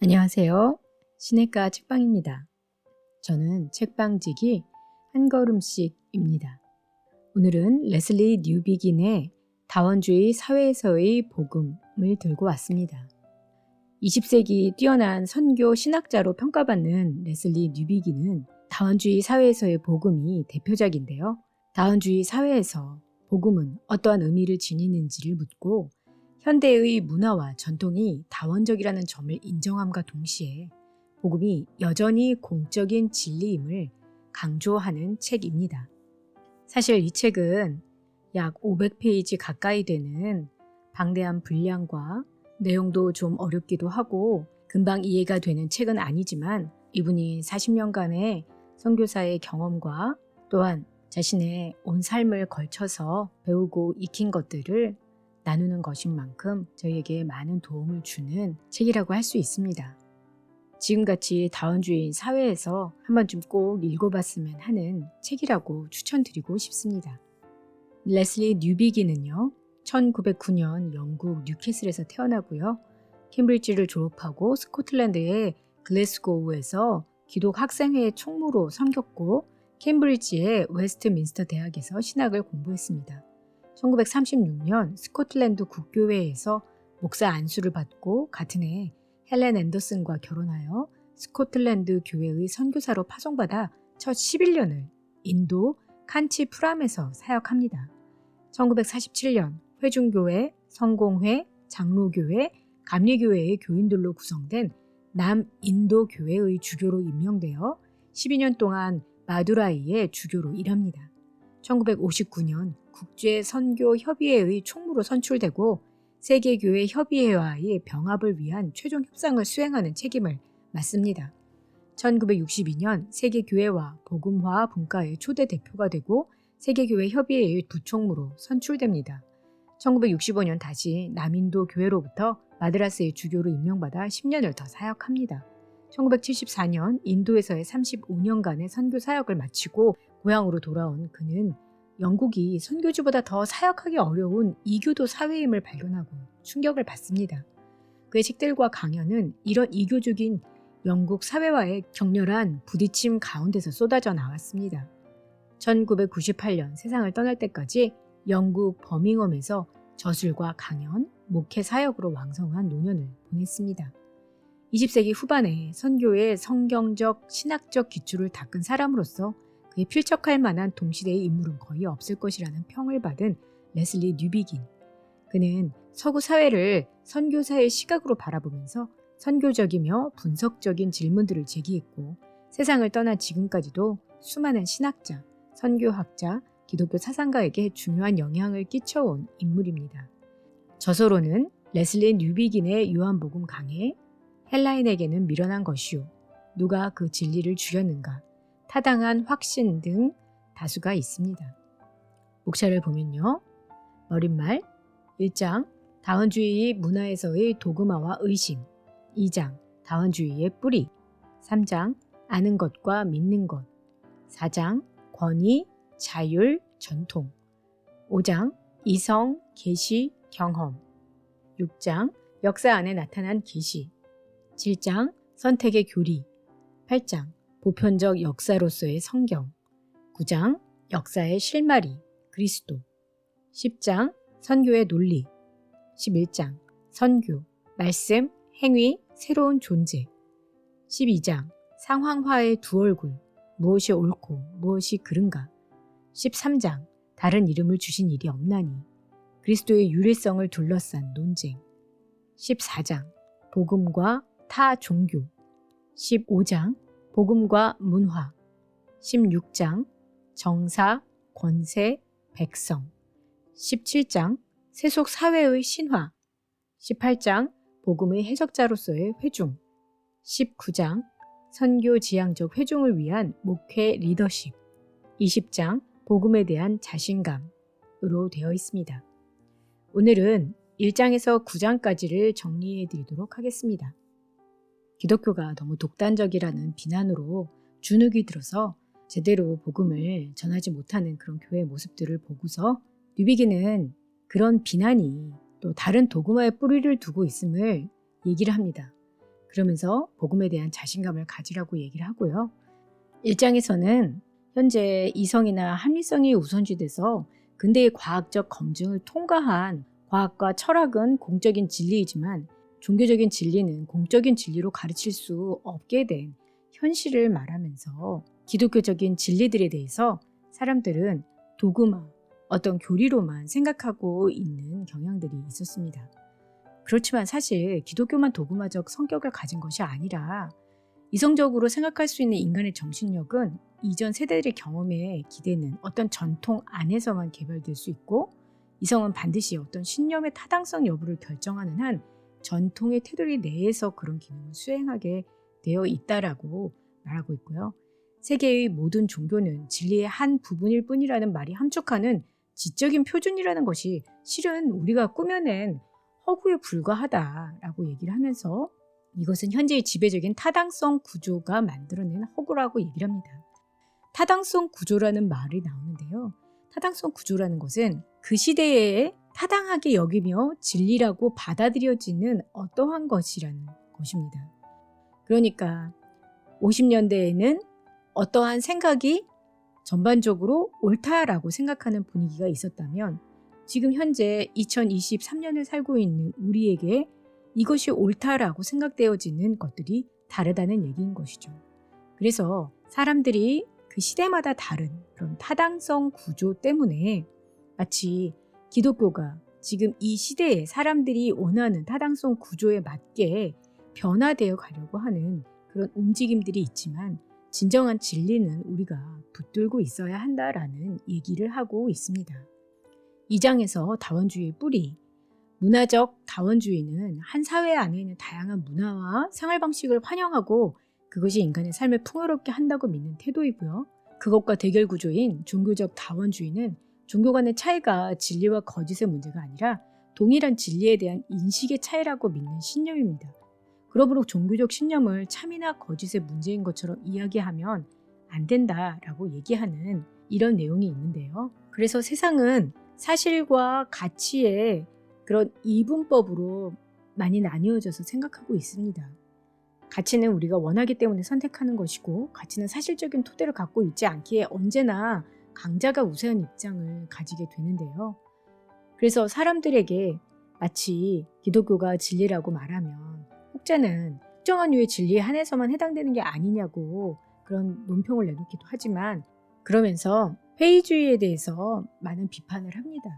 안녕하세요. 시내가 책방입니다. 저는 책방지기 한 걸음씩입니다. 오늘은 레슬리 뉴비긴의 다원주의 사회에서의 복음을 들고 왔습니다. 20세기 뛰어난 선교 신학자로 평가받는 레슬리 뉴비긴은 다원주의 사회에서의 복음이 대표작인데요. 다원주의 사회에서 복음은 어떠한 의미를 지니는지를 묻고 현대의 문화와 전통이 다원적이라는 점을 인정함과 동시에 복음이 여전히 공적인 진리임을 강조하는 책입니다. 사실 이 책은 약 500페이지 가까이 되는 방대한 분량과 내용도 좀 어렵기도 하고 금방 이해가 되는 책은 아니지만 이분이 40년간의 선교사의 경험과 또한 자신의 온 삶을 걸쳐서 배우고 익힌 것들을 나누는 것인 만큼 저희에게 많은 도움을 주는 책이라고 할 수 있습니다. 지금같이 다원주의 사회에서 한 번쯤 꼭 읽어봤으면 하는 책이라고 추천드리고 싶습니다. 레슬리 뉴비기는요, 1909년 영국 뉴캐슬에서 태어나고요, 캠브리지를 졸업하고 스코틀랜드의 글래스고우에서 기독 학생회 총무로 섬겼고 캠브리지의 웨스트민스터 대학에서 신학을 공부했습니다. 1936년 스코틀랜드 국교회에서 목사 안수를 받고 같은 해 헬렌 앤더슨과 결혼하여 스코틀랜드 교회의 선교사로 파송받아 첫 11년을 인도 칸치 프람에서 사역합니다. 1947년 회중교회, 성공회, 장로교회, 감리교회의 교인들로 구성된 남인도 교회의 주교로 임명되어 12년 동안 마두라이의 주교로 일합니다. 1959년 국제 선교 협의회의 총무로 선출되고 세계교회 협의회와의 병합을 위한 최종 협상을 수행하는 책임을 맡습니다. 1962년 세계교회와 복음화 분과의 초대 대표가 되고 세계교회 협의회의 부총무로 선출됩니다. 1965년 다시 남인도 교회로부터 마드라스의 주교로 임명받아 10년을 더 사역합니다. 1974년 인도에서의 35년간의 선교 사역을 마치고 고향으로 돌아온 그는 영국이 선교지보다 더 사역하기 어려운 이교도 사회임을 발견하고 충격을 받습니다. 그의 책들과 강연은 이런 이교적인 영국 사회와의 격렬한 부딪힘 가운데서 쏟아져 나왔습니다. 1998년 세상을 떠날 때까지 영국 버밍엄에서 저술과 강연, 목회 사역으로 왕성한 노년을 보냈습니다. 20세기 후반에 선교의 성경적, 신학적 기초를 닦은 사람으로서 필적할 만한 동시대의 인물은 거의 없을 것이라는 평을 받은 레슬리 뉴비긴. 그는 서구 사회를 선교사의 시각으로 바라보면서 선교적이며 분석적인 질문들을 제기했고 세상을 떠난 지금까지도 수많은 신학자, 선교학자, 기독교 사상가에게 중요한 영향을 끼쳐온 인물입니다. 저서로는 레슬리 뉴비긴의 요한복음 강해, 헬라인에게는 미련한 것이요. 누가 그 진리를 주렸는가? 타당한 확신 등 다수가 있습니다. 목차를 보면요. 어린말 1장 다원주의 문화에서의 도그마와 의심 2장 다원주의의 뿌리 3장 아는 것과 믿는 것 4장 권위, 자율, 전통 5장 이성, 계시, 경험 6장 역사 안에 나타난 계시 7장 선택의 교리 8장 보편적 역사로서의 성경 9장 역사의 실마리 그리스도 10장 선교의 논리 11장 선교 말씀 행위 새로운 존재 12장 상황화의 두 얼굴 무엇이 옳고 무엇이 그른가 13장 다른 이름을 주신 일이 없나니 그리스도의 유일성을 둘러싼 논쟁 14장 복음과 타 종교 15장 복음과 문화. 16장 정사, 권세, 백성. 17장 세속 사회의 신화. 18장 복음의 해석자로서의 회중. 19장 선교 지향적 회중을 위한 목회 리더십. 20장 복음에 대한 자신감으로 되어 있습니다. 오늘은 1장에서 9장까지를 정리해 드리도록 하겠습니다. 기독교가 너무 독단적이라는 비난으로 주눅이 들어서 제대로 복음을 전하지 못하는 그런 교회의 모습들을 보고서 뉴비기는 그런 비난이 또 다른 도구마의 뿌리를 두고 있음을 얘기를 합니다. 그러면서 복음에 대한 자신감을 가지라고 얘기를 하고요. 1장에서는 현재 이성이나 합리성이 우선시돼서 근대의 과학적 검증을 통과한 과학과 철학은 공적인 진리이지만 종교적인 진리는 공적인 진리로 가르칠 수 없게 된 현실을 말하면서 기독교적인 진리들에 대해서 사람들은 도그마, 어떤 교리로만 생각하고 있는 경향들이 있었습니다. 그렇지만 사실 기독교만 도그마적 성격을 가진 것이 아니라 이성적으로 생각할 수 있는 인간의 정신력은 이전 세대들의 경험에 기대는 어떤 전통 안에서만 개발될 수 있고 이성은 반드시 어떤 신념의 타당성 여부를 결정하는 한 전통의 테두리 내에서 그런 기능을 수행하게 되어 있다라고 말하고 있고요. 세계의 모든 종교는 진리의 한 부분일 뿐이라는 말이 함축하는 지적인 표준이라는 것이 실은 우리가 꾸며낸 허구에 불과하다라고 얘기를 하면서 이것은 현재의 지배적인 타당성 구조가 만들어낸 허구라고 얘기를 합니다. 타당성 구조라는 말이 나오는데요. 타당성 구조라는 것은 그 시대에 타당하게 여기며 진리라고 받아들여지는 어떠한 것이라는 것입니다. 그러니까 50년대에는 어떠한 생각이 전반적으로 옳다라고 생각하는 분위기가 있었다면 지금 현재 2023년을 살고 있는 우리에게 이것이 옳다라고 생각되어지는 것들이 다르다는 얘기인 것이죠. 그래서 사람들이 그 시대마다 다른 그런 타당성 구조 때문에 마치 기독교가 지금 이 시대에 사람들이 원하는 타당성 구조에 맞게 변화되어 가려고 하는 그런 움직임들이 있지만 진정한 진리는 우리가 붙들고 있어야 한다라는 얘기를 하고 있습니다. 이 장에서 다원주의의 뿌리, 문화적 다원주의는 한 사회 안에 있는 다양한 문화와 생활 방식을 환영하고 그것이 인간의 삶을 풍요롭게 한다고 믿는 태도이고요. 그것과 대결 구조인 종교적 다원주의는 종교 간의 차이가 진리와 거짓의 문제가 아니라 동일한 진리에 대한 인식의 차이라고 믿는 신념입니다. 그러므로 종교적 신념을 참이나 거짓의 문제인 것처럼 이야기하면 안 된다라고 얘기하는 이런 내용이 있는데요. 그래서 세상은 사실과 가치의 그런 이분법으로 많이 나뉘어져서 생각하고 있습니다. 가치는 우리가 원하기 때문에 선택하는 것이고 가치는 사실적인 토대를 갖고 있지 않기에 언제나 강자가 우세한 입장을 가지게 되는데요. 그래서 사람들에게 마치 기독교가 진리라고 말하면 혹자는 특정한 류의 진리에 한해서만 해당되는 게 아니냐고 그런 논평을 내놓기도 하지만 그러면서 회의주의에 대해서 많은 비판을 합니다.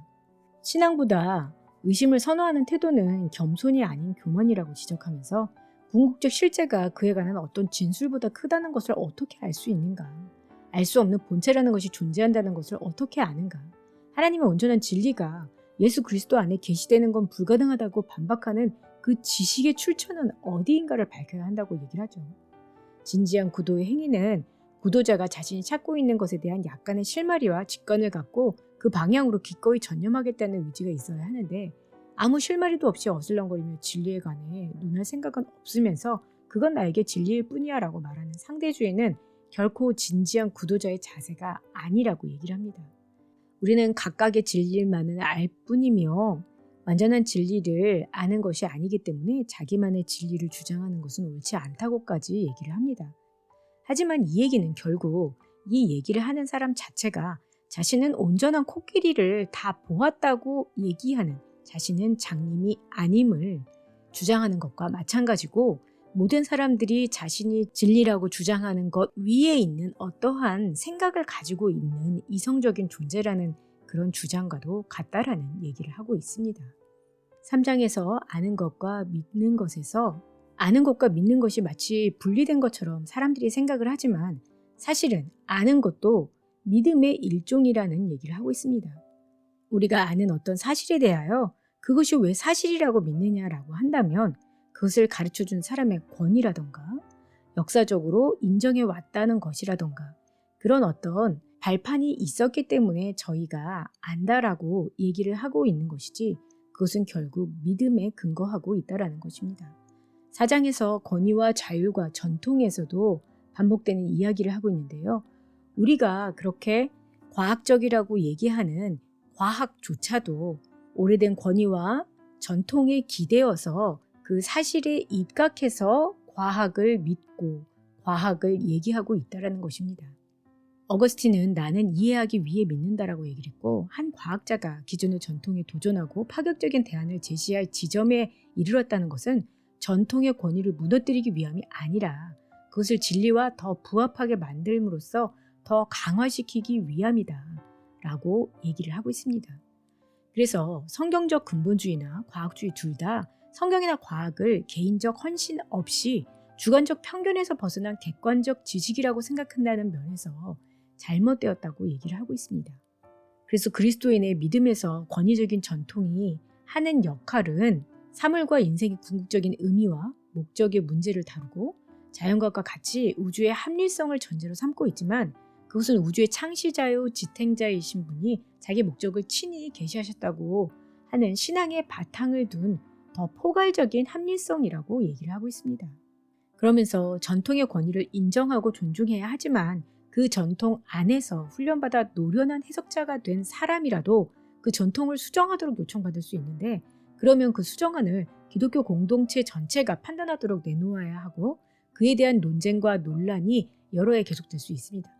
신앙보다 의심을 선호하는 태도는 겸손이 아닌 교만이라고 지적하면서 궁극적 실제가 그에 관한 어떤 진술보다 크다는 것을 어떻게 알 수 있는가? 알 수 없는 본체라는 것이 존재한다는 것을 어떻게 아는가? 하나님의 온전한 진리가 예수 그리스도 안에 계시되는 건 불가능하다고 반박하는 그 지식의 출처는 어디인가를 밝혀야 한다고 얘기를 하죠. 진지한 구도의 행위는 구도자가 자신이 찾고 있는 것에 대한 약간의 실마리와 직관을 갖고 그 방향으로 기꺼이 전념하겠다는 의지가 있어야 하는데 아무 실마리도 없이 어슬렁거리며 진리에 관해 논할 생각은 없으면서 그건 나에게 진리일 뿐이야 라고 말하는 상대주의는 결코 진지한 구도자의 자세가 아니라고 얘기를 합니다. 우리는 각각의 진리만을 알 뿐이며 완전한 진리를 아는 것이 아니기 때문에 자기만의 진리를 주장하는 것은 옳지 않다고까지 얘기를 합니다. 하지만 이 얘기는 결국 이 얘기를 하는 사람 자체가 자신은 온전한 코끼리를 다 보았다고 얘기하는 자신은 장님이 아님을 주장하는 것과 마찬가지고 모든 사람들이 자신이 진리라고 주장하는 것 위에 있는 어떠한 생각을 가지고 있는 이성적인 존재라는 그런 주장과도 같다라는 얘기를 하고 있습니다. 3장에서 아는 것과 믿는 것에서 아는 것과 믿는 것이 마치 분리된 것처럼 사람들이 생각을 하지만 사실은 아는 것도 믿음의 일종이라는 얘기를 하고 있습니다. 우리가 아는 어떤 사실에 대하여 그것이 왜 사실이라고 믿느냐라고 한다면 그것을 가르쳐 준 사람의 권위라던가 역사적으로 인정해 왔다는 것이라던가 그런 어떤 발판이 있었기 때문에 저희가 안다라고 얘기를 하고 있는 것이지 그것은 결국 믿음에 근거하고 있다라는 것입니다. 사장에서 권위와 자율과 전통에서도 반복되는 이야기를 하고 있는데요. 우리가 그렇게 과학적이라고 얘기하는 과학조차도 오래된 권위와 전통에 기대어서 그 사실에 입각해서 과학을 믿고 과학을 얘기하고 있다라는 것입니다. 어거스틴은 나는 이해하기 위해 믿는다라고 얘기를 했고 한 과학자가 기존의 전통에 도전하고 파격적인 대안을 제시할 지점에 이르렀다는 것은 전통의 권위를 무너뜨리기 위함이 아니라 그것을 진리와 더 부합하게 만들므로써 더 강화시키기 위함이다 라고 얘기를 하고 있습니다. 그래서 성경적 근본주의나 과학주의 둘 다 성경이나 과학을 개인적 헌신 없이 주관적 편견에서 벗어난 객관적 지식이라고 생각한다는 면에서 잘못되었다고 얘기를 하고 있습니다. 그래서 그리스도인의 믿음에서 권위적인 전통이 하는 역할은 사물과 인생의 궁극적인 의미와 목적의 문제를 다루고 자연과과 같이 우주의 합리성을 전제로 삼고 있지만 그것은 우주의 창시자요 지탱자이신 분이 자기 목적을 친히 계시하셨다고 하는 신앙의 바탕을 둔 더 포괄적인 합리성이라고 얘기를 하고 있습니다. 그러면서 전통의 권위를 인정하고 존중해야 하지만 그 전통 안에서 훈련받아 노련한 해석자가 된 사람이라도 그 전통을 수정하도록 요청받을 수 있는데 그러면 그 수정안을 기독교 공동체 전체가 판단하도록 내놓아야 하고 그에 대한 논쟁과 논란이 여러 해 계속될 수 있습니다.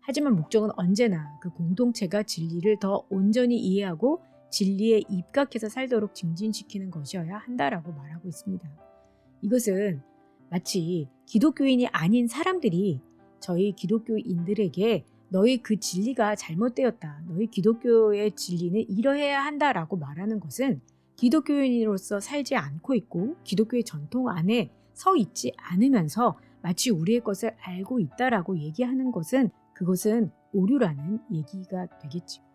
하지만 목적은 언제나 그 공동체가 진리를 더 온전히 이해하고 진리에 입각해서 살도록 증진시키는 것이어야 한다라고 말하고 있습니다. 이것은 마치 기독교인이 아닌 사람들이 저희 기독교인들에게 너희 그 진리가 잘못되었다. 너희 기독교의 진리는 이러해야 한다라고 말하는 것은 기독교인으로서 살지 않고 있고 기독교의 전통 안에 서 있지 않으면서 마치 우리의 것을 알고 있다라고 얘기하는 것은 그것은 오류라는 얘기가 되겠죠.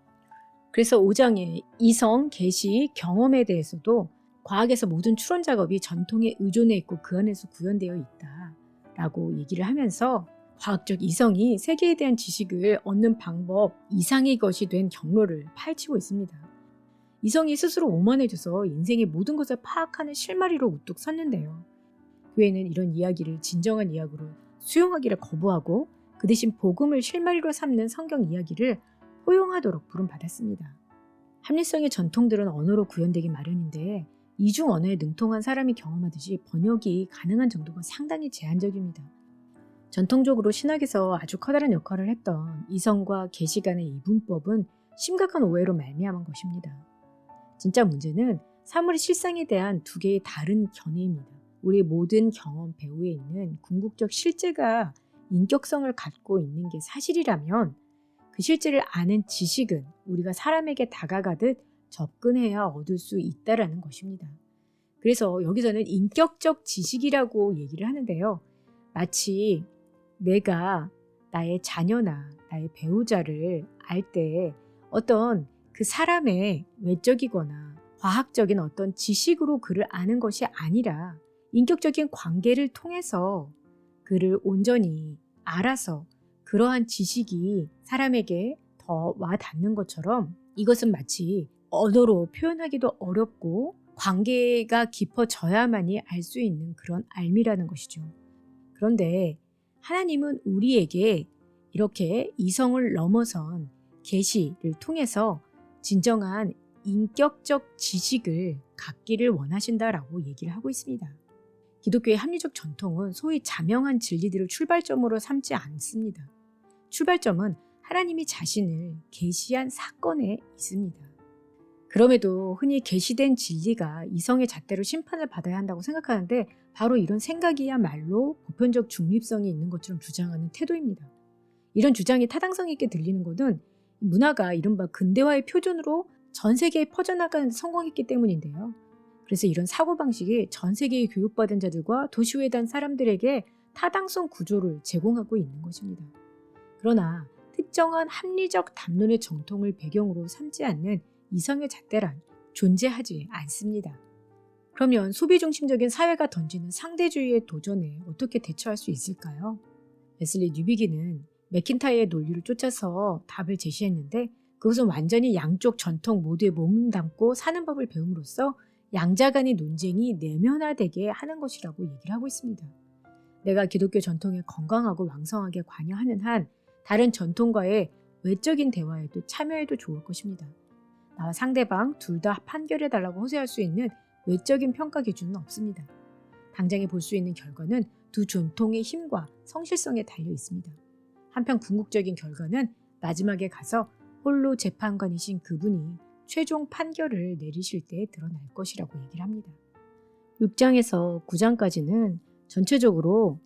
그래서 5장의 이성, 계시, 경험에 대해서도 과학에서 모든 추론 작업이 전통에 의존해 있고 그 안에서 구현되어 있다 라고 얘기를 하면서 과학적 이성이 세계에 대한 지식을 얻는 방법 이상의 것이 된 경로를 파헤치고 있습니다. 이성이 스스로 오만해져서 인생의 모든 것을 파악하는 실마리로 우뚝 섰는데요. 교회는 이런 이야기를 진정한 이야기로 수용하기를 거부하고 그 대신 복음을 실마리로 삼는 성경 이야기를 포용하도록 부름받았습니다. 합리성의 전통들은 언어로 구현되기 마련인데 이중 언어에 능통한 사람이 경험하듯이 번역이 가능한 정도가 상당히 제한적입니다. 전통적으로 신학에서 아주 커다란 역할을 했던 이성과 계시 간의 이분법은 심각한 오해로 말미암은 것입니다. 진짜 문제는 사물의 실상에 대한 두 개의 다른 견해입니다. 우리 모든 경험 배후에 있는 궁극적 실제가 인격성을 갖고 있는 게 사실이라면 그 실제를 아는 지식은 우리가 사람에게 다가가듯 접근해야 얻을 수 있다라는 것입니다. 그래서 여기서는 인격적 지식이라고 얘기를 하는데요. 마치 내가 나의 자녀나 나의 배우자를 알 때 어떤 그 사람의 외적이거나 과학적인 어떤 지식으로 그를 아는 것이 아니라 인격적인 관계를 통해서 그를 온전히 알아서 그러한 지식이 사람에게 더 와 닿는 것처럼 이것은 마치 언어로 표현하기도 어렵고 관계가 깊어져야만이 알 수 있는 그런 알미라는 것이죠. 그런데 하나님은 우리에게 이렇게 이성을 넘어선 계시를 통해서 진정한 인격적 지식을 갖기를 원하신다라고 얘기를 하고 있습니다. 기독교의 합리적 전통은 소위 자명한 진리들을 출발점으로 삼지 않습니다. 출발점은 하나님이 자신을 계시한 사건에 있습니다. 그럼에도 흔히 계시된 진리가 이성의 잣대로 심판을 받아야 한다고 생각하는데 바로 이런 생각이야말로 보편적 중립성이 있는 것처럼 주장하는 태도입니다. 이런 주장이 타당성 있게 들리는 것은 문화가 이른바 근대화의 표준으로 전 세계에 퍼져나가는 데 성공했기 때문인데요. 그래서 이런 사고방식이 전 세계의 교육받은 자들과 도시회단 사람들에게 타당성 구조를 제공하고 있는 것입니다. 그러나 특정한 합리적 담론의 정통을 배경으로 삼지 않는 이성의 잣대란 존재하지 않습니다. 그러면 소비 중심적인 사회가 던지는 상대주의의 도전에 어떻게 대처할 수 있을까요? 베슬리 뉴비기는 맥킨타이의 논리를 쫓아서 답을 제시했는데 그것은 완전히 양쪽 전통 모두에 몸담고 사는 법을 배움으로써 양자 간의 논쟁이 내면화되게 하는 것이라고 얘기를 하고 있습니다. 내가 기독교 전통에 건강하고 왕성하게 관여하는 한 다른 전통과의 외적인 대화에도 참여해도 좋을 것입니다. 나와 상대방 둘 다 판결해달라고 호소할 수 있는 외적인 평가 기준은 없습니다. 당장에 볼 수 있는 결과는 두 전통의 힘과 성실성에 달려 있습니다. 한편 궁극적인 결과는 마지막에 가서 홀로 재판관이신 그분이 최종 판결을 내리실 때 드러날 것이라고 얘기를 합니다. 6장에서 9장까지는 전체적으로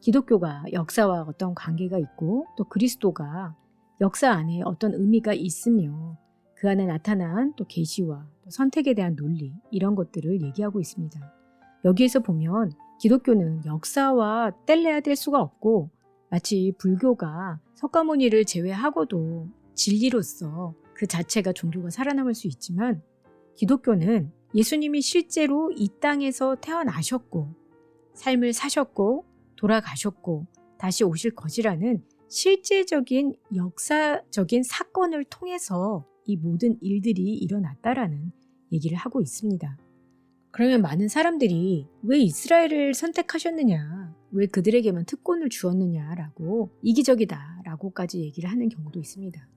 기독교가 역사와 어떤 관계가 있고 또 그리스도가 역사 안에 어떤 의미가 있으며 그 안에 나타난 또 계시와 또 선택에 대한 논리 이런 것들을 얘기하고 있습니다. 여기에서 보면 기독교는 역사와 뗄래야 될 수가 없고 마치 불교가 석가모니를 제외하고도 진리로서 그 자체가 종교가 살아남을 수 있지만 기독교는 예수님이 실제로 이 땅에서 태어나셨고 삶을 사셨고 돌아가셨고 다시 오실 것이라는 실제적인 역사적인 사건을 통해서 이 모든 일들이 일어났다라는 얘기를 하고 있습니다. 그러면 많은 사람들이 왜 이스라엘을 선택하셨느냐, 왜 그들에게만 특권을 주었느냐라고 이기적이다라고까지 얘기를 하는 경우도 있습니다.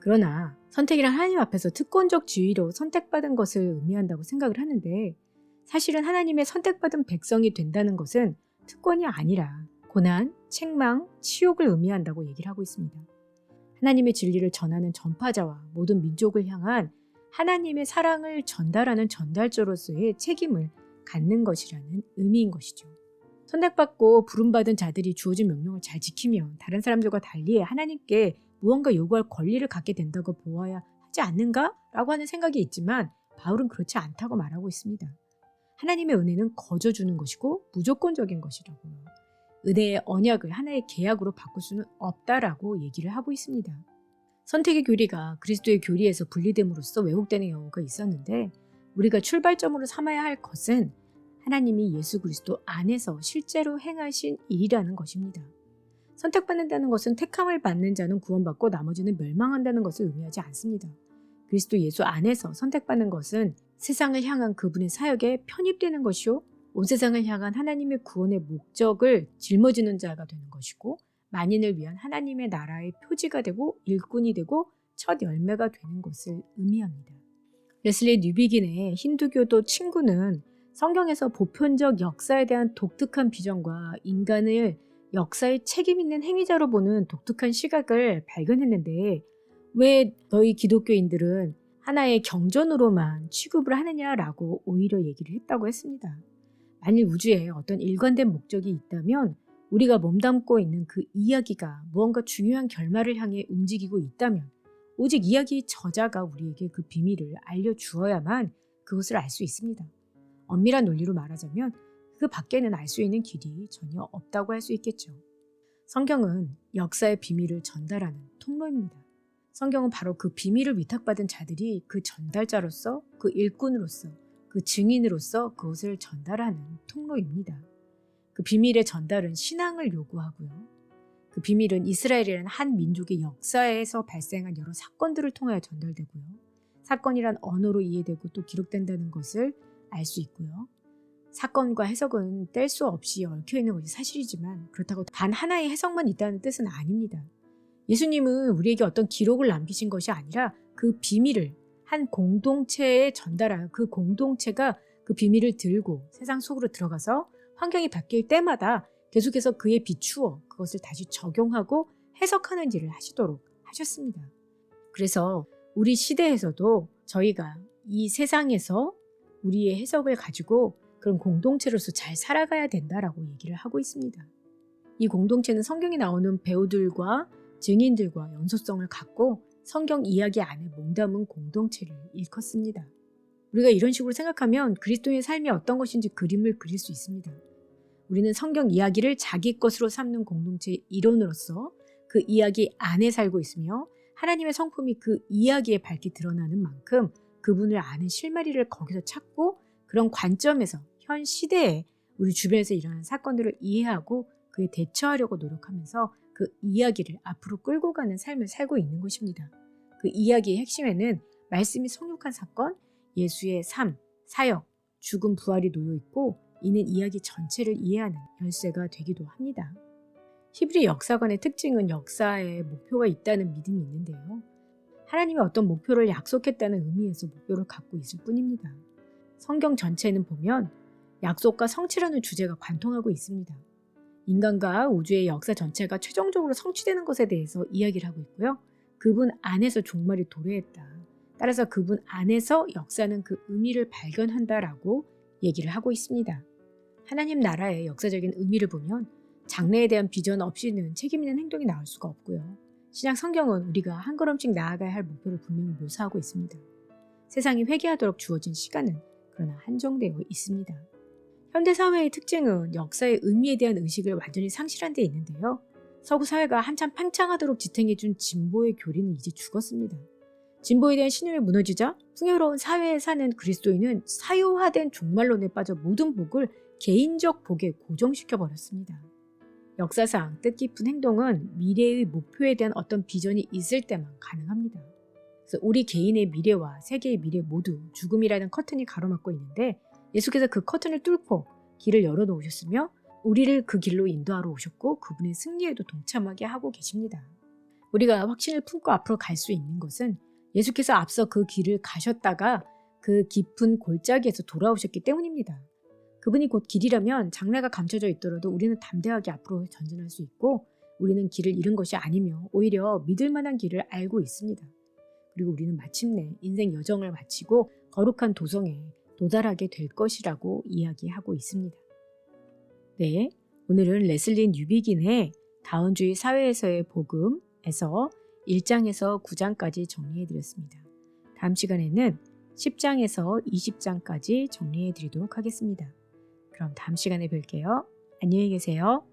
그러나 선택이란 하나님 앞에서 특권적 지위로 선택받은 것을 의미한다고 생각을 하는데 사실은 하나님의 선택받은 백성이 된다는 것은 특권이 아니라 고난, 책망, 치욕을 의미한다고 얘기를 하고 있습니다. 하나님의 진리를 전하는 전파자와 모든 민족을 향한 하나님의 사랑을 전달하는 전달자로서의 책임을 갖는 것이라는 의미인 것이죠. 선택받고 부름받은 자들이 주어진 명령을 잘 지키면 다른 사람들과 달리 하나님께 무언가 요구할 권리를 갖게 된다고 보아야 하지 않는가? 라고 하는 생각이 있지만 바울은 그렇지 않다고 말하고 있습니다. 하나님의 은혜는 거저 주는 것이고 무조건적인 것이라고요. 은혜의 언약을 하나의 계약으로 바꿀 수는 없다라고 얘기를 하고 있습니다. 선택의 교리가 그리스도의 교리에서 분리됨으로써 왜곡되는 경우가 있었는데 우리가 출발점으로 삼아야 할 것은 하나님이 예수 그리스도 안에서 실제로 행하신 일이라는 것입니다. 선택받는다는 것은 택함을 받는 자는 구원받고 나머지는 멸망한다는 것을 의미하지 않습니다. 그리스도 예수 안에서 선택받는 것은 세상을 향한 그분의 사역에 편입되는 것이요. 온 세상을 향한 하나님의 구원의 목적을 짊어지는 자가 되는 것이고 만인을 위한 하나님의 나라의 표지가 되고 일꾼이 되고 첫 열매가 되는 것을 의미합니다. 레슬리 뉴비긴의 힌두교도 친구는 성경에서 보편적 역사에 대한 독특한 비전과 인간을 역사의 책임 있는 행위자로 보는 독특한 시각을 발견했는데 왜 너희 기독교인들은 하나의 경전으로만 취급을 하느냐라고 오히려 얘기를 했다고 했습니다. 만일 우주에 어떤 일관된 목적이 있다면 우리가 몸담고 있는 그 이야기가 무언가 중요한 결말을 향해 움직이고 있다면 오직 이야기 저자가 우리에게 그 비밀을 알려주어야만 그것을 알 수 있습니다. 엄밀한 논리로 말하자면 그 밖에는 알 수 있는 길이 전혀 없다고 할 수 있겠죠. 성경은 역사의 비밀을 전달하는 통로입니다. 성경은 바로 그 비밀을 위탁받은 자들이 그 전달자로서, 그 일꾼으로서, 그 증인으로서 그것을 전달하는 통로입니다. 그 비밀의 전달은 신앙을 요구하고요. 그 비밀은 이스라엘이라는 한 민족의 역사에서 발생한 여러 사건들을 통하여 전달되고요. 사건이란 언어로 이해되고 또 기록된다는 것을 알 수 있고요. 사건과 해석은 뗄 수 없이 얽혀 있는 것이 사실이지만 그렇다고 단 하나의 해석만 있다는 뜻은 아닙니다. 예수님은 우리에게 어떤 기록을 남기신 것이 아니라 그 비밀을 한 공동체에 전달하여 그 공동체가 그 비밀을 들고 세상 속으로 들어가서 환경이 바뀔 때마다 계속해서 그에 비추어 그것을 다시 적용하고 해석하는 일을 하시도록 하셨습니다. 그래서 우리 시대에서도 저희가 이 세상에서 우리의 해석을 가지고 그런 공동체로서 잘 살아가야 된다라고 얘기를 하고 있습니다. 이 공동체는 성경에 나오는 배우들과 증인들과 연소성을 갖고 성경 이야기 안에 몸담은 공동체를 일컫습니다. 우리가 이런 식으로 생각하면 그리스도의 삶이 어떤 것인지 그림을 그릴 수 있습니다. 우리는 성경 이야기를 자기 것으로 삼는 공동체의 일원으로서 그 이야기 안에 살고 있으며 하나님의 성품이 그 이야기에 밝게 드러나는 만큼 그분을 아는 실마리를 거기서 찾고 그런 관점에서 현 시대에 우리 주변에서 일어나는 사건들을 이해하고 그에 대처하려고 노력하면서 그 이야기를 앞으로 끌고 가는 삶을 살고 있는 것입니다. 그 이야기의 핵심에는 말씀이 성육한 사건, 예수의 삶, 사역, 죽음, 부활이 놓여 있고 이는 이야기 전체를 이해하는 열쇠가 되기도 합니다. 히브리 역사관의 특징은 역사에 목표가 있다는 믿음이 있는데요. 하나님이 어떤 목표를 약속했다는 의미에서 목표를 갖고 있을 뿐입니다. 성경 전체는 보면 약속과 성취라는 주제가 관통하고 있습니다. 인간과 우주의 역사 전체가 최종적으로 성취되는 것에 대해서 이야기를 하고 있고요. 그분 안에서 종말이 도래했다. 따라서 그분 안에서 역사는 그 의미를 발견한다라고 얘기를 하고 있습니다. 하나님 나라의 역사적인 의미를 보면 장래에 대한 비전 없이는 책임 있는 행동이 나올 수가 없고요. 신약 성경은 우리가 한 걸음씩 나아가야 할 목표를 분명히 묘사하고 있습니다. 세상이 회개하도록 주어진 시간은 그러나 한정되어 있습니다. 현대 사회의 특징은 역사의 의미에 대한 의식을 완전히 상실한 데 있는데요. 서구 사회가 한참 팽창하도록 지탱해준 진보의 교리는 이제 죽었습니다. 진보에 대한 신념이 무너지자 풍요로운 사회에 사는 그리스도인은 사유화된 종말론에 빠져 모든 복을 개인적 복에 고정시켜 버렸습니다. 역사상 뜻깊은 행동은 미래의 목표에 대한 어떤 비전이 있을 때만 가능합니다. 우리 개인의 미래와 세계의 미래 모두 죽음이라는 커튼이 가로막고 있는데 예수께서 그 커튼을 뚫고 길을 열어놓으셨으며 우리를 그 길로 인도하러 오셨고 그분의 승리에도 동참하게 하고 계십니다. 우리가 확신을 품고 앞으로 갈 수 있는 것은 예수께서 앞서 그 길을 가셨다가 그 깊은 골짜기에서 돌아오셨기 때문입니다. 그분이 곧 길이라면 장래가 감춰져 있더라도 우리는 담대하게 앞으로 전진할 수 있고 우리는 길을 잃은 것이 아니며 오히려 믿을 만한 길을 알고 있습니다. 그리고 우리는 마침내 인생 여정을 마치고 거룩한 도성에 도달하게 될 것이라고 이야기하고 있습니다. 네, 오늘은 레슬리 뉴비긴의 다운주의 사회에서의 복음에서 1장에서 9장까지 정리해 드렸습니다. 다음 시간에는 10장에서 20장까지 정리해 드리도록 하겠습니다. 그럼 다음 시간에 뵐게요. 안녕히 계세요.